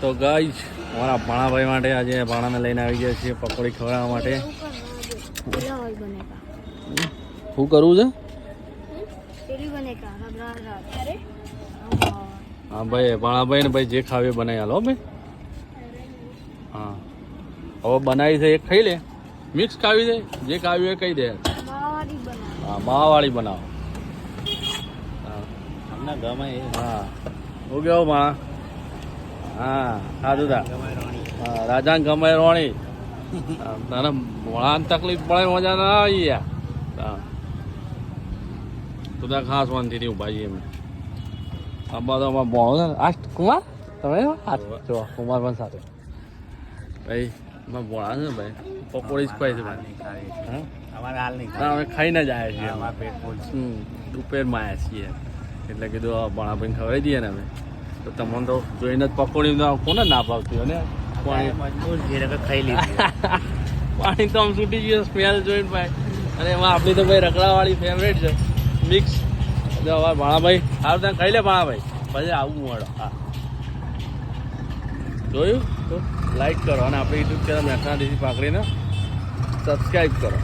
તો ગાઈજ અમારા ભાણાભાઈ માટે આજે ભાણાને લઈને આવી ગયા છીએ પકોડી ખવડાવવા માટે. શું કરવું છે? હા ભાઈ ભાણાભાઈ ને ભાઈ જે ખાવે બનાવી હાલો ભાઈ. હા. હવે બનાવી છે એક ખાઈ લે. મિક્સ ખાવી છે જે ખાવી એ કહી દે. હા માવાળી બનાવો. હા અમને ગમે એ હા સાધુ તા રાજા ગમે રોણી. તારે વળાને તકલીફ પડે મજા ના આવી યાર ત્યાં ખાસ વાંધીથી ઊભા છીએ અમે આમાં તો અમારે છે ને. આ કુમાર? તમે જો કુમાર પણ સાથે. ભાઈ અમારે ભણા છે ભાઈ. પકોડી જ ખાય છે ભાઈ. અમારે હાલ નહીં અમે ખાઈને જ આવ્યા છીએ અમારે પેટ ફૂલ દુપેરમાં આવ્યા છીએ. એટલે કીધું ભણા ભણાભાઈને ખવડાવી દઈએ ને અમે. તો તમને તો જોઈને જ પકોડી કોને ના ભાવતી અને પાણી. ખાઈ લીધી. પાણી તો આમ છૂટી ગયું સ્મેલ જોઈને ભાઈ. અને એમાં આપણી તો ભાઈ રગડાવાળી ફેવરેટ છે. મિક્સ જો હવે ભાણાભાઈ સારું ત્યાં ખાઈ લે ભાણાભાઈ. પછી આવું મળો હા. જોયું? તો લાઈક કરો અને આપણે યુટ્યુબ ચેનલ મહેસાણા ડીસી પાકડીને સબસ્ક્રાઈબ કરો.